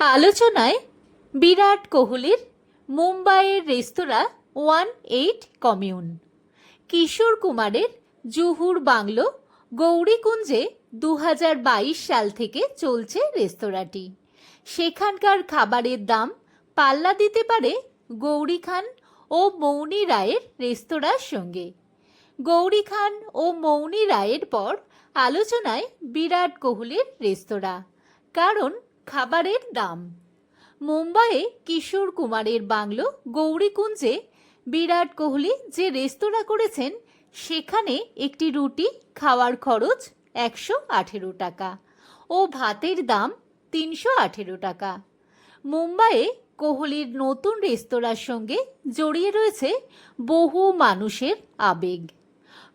আলোচনায় বিরাট কোহলির মুম্বাইয়ের রেস্তোরাঁ ওয়ান এইট কমিউন। কিশোর কুমারের জুহুর বাংলো গৌরীকুঞ্জে দু হাজার বাইশ সাল থেকে চলছে রেস্তোরাঁটি। সেখানকার খাবারের দাম পাল্লা দিতে পারে গৌরী খান ও মৌনী রায়ের রেস্তোরাঁর সঙ্গে। গৌরী খান ও মৌনী রায়ের পর আলোচনায় বিরাট কোহলির রেস্তোরাঁ, কারণ খাবারের দাম। মুম্বাইয়ে কিশোর কুমারের বাংলো গৌরীকুঞ্জে বিরাট কোহলি যে রেস্তোরাঁ করেছেন, সেখানে একটি রুটি খাওয়ার খরচ একশো আঠেরো টাকা ও ভাতের দাম তিনশো আঠেরো টাকা। মুম্বাইয়ে কোহলির নতুন রেস্তোরাঁর সঙ্গে জড়িয়ে রয়েছে বহু মানুষের আবেগ।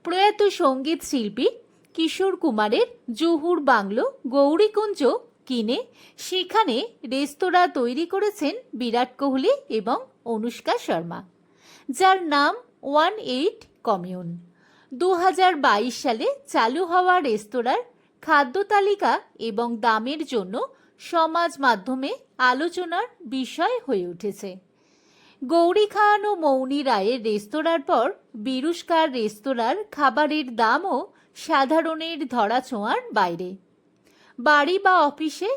প্রয়াত সংগীত শিল্পী কিশোর কুমারের জুহুর বাংলো গৌরীকুঞ্জ কিনে সেখানে রেস্তোরাঁ তৈরি করেছেন বিরাট কোহলি এবং অনুষ্কা শর্মা, যার নাম ওয়ান এইট কমিউন। দু হাজার বাইশ সালে চালু হওয়া রেস্তোরাঁর খাদ্য তালিকা এবং দামের জন্য সমাজ মাধ্যমে আলোচনার বিষয় হয়ে উঠেছে। গৌরী খান ও মৌনী রায়ের রেস্তোরাঁর পর বিরুষ্কার রেস্তোরাঁর খাবারের দামও সাধারণের ধরাছোঁয়ার বাইরে। বাড়ি বা অফিসে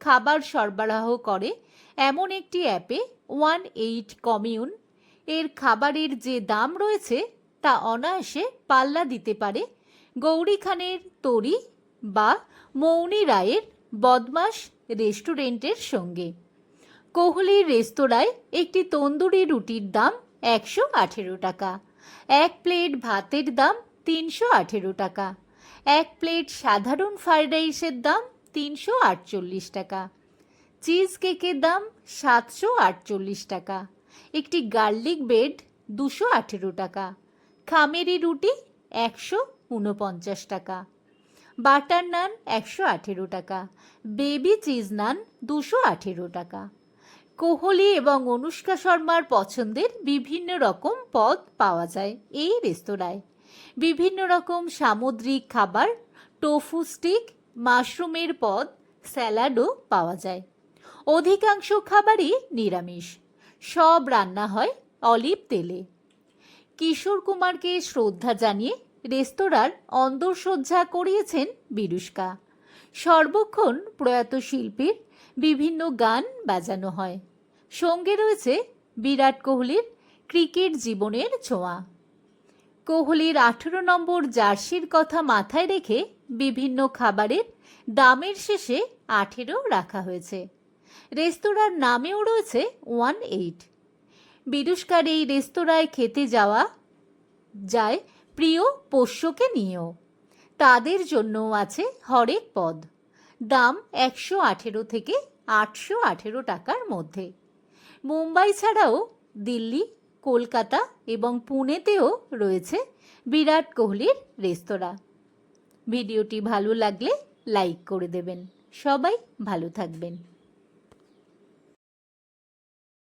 খাবার সরবরাহ করে, এমন একটি অ্যাপে ওয়ান এইট কমিউন এর খাবারের যে দাম রয়েছে তা অনায়াসে পাল্লা দিতে পারে গৌরী খানের তরি বা মৌনী রায়ের বদমাস রেস্টুরেন্টের সঙ্গে। কোহলির রেস্তোরাঁয় একটি তন্দুরি রুটির দাম একশো আঠেরো টাকা, এক প্লেট ভাতের দাম তিনশো আঠেরো টাকা। এক প্লেট সাধারণ ফ্রাইড রাইসের দাম তিনশো আটচল্লিশ টাকা। চিজ কেকের দাম সাতশো আটচল্লিশ টাকা। একটি গার্লিক বেড দুশো আঠেরো টাকা। খামেরি রুটি একশো উনপঞ্চাশ টাকা। বাটার নান একশো আঠেরো টাকা। বেবি চিজ নান দুশো আঠেরো টাকা। কোহলি এবং অনুষ্কা শর্মার পছন্দের বিভিন্ন রকম পদ পাওয়া যায় এই রেস্তোরাঁয়। বিভিন্ন রকম সামুদ্রিক খাবার টোফু স্টিক মাশরুমের পদ স্যালাডও পাওয়া যায়। অধিকাংশ খাবারই নিরামিষ। সব রান্না হয় অলিভ তেলে। কিশোর কুমারকে শ্রদ্ধা জানিয়ে রেস্তোরাঁর অন্দরসজ্জা করিয়েছেন বিরুষ্কা সর্বক্ষণ প্রয়াত শিল্পীর বিভিন্ন গান বাজানো হয়। সঙ্গে রয়েছে বিরাট কোহলির ক্রিকেট জীবনের ছোঁয়া। কোহলির আঠেরো নম্বর জার্সির কথা মাথায় রেখে বিভিন্ন খাবারের দামের শেষে আঠেরো রাখা হয়েছে। রেস্তোরাঁর নামেও রয়েছে ওয়ান এইট। বিরুষ্কার এই রেস্তোরাঁয় খেতে যাওয়া যায় প্রিয় পোষ্যকে নিয়েও। তাদের জন্যও আছে হরেক পদ। দাম একশো আঠেরো থেকে আটশো আঠেরো টাকার মধ্যে। মুম্বাই ছাড়াও দিল্লি কলকাতা এবং পুনেতেও রয়েছে বিরাট কোহলির রেস্তোরাঁ। ভিডিওটি ভালো লাগলে লাইক করে দেবেন। সবাই ভালো থাকবেন।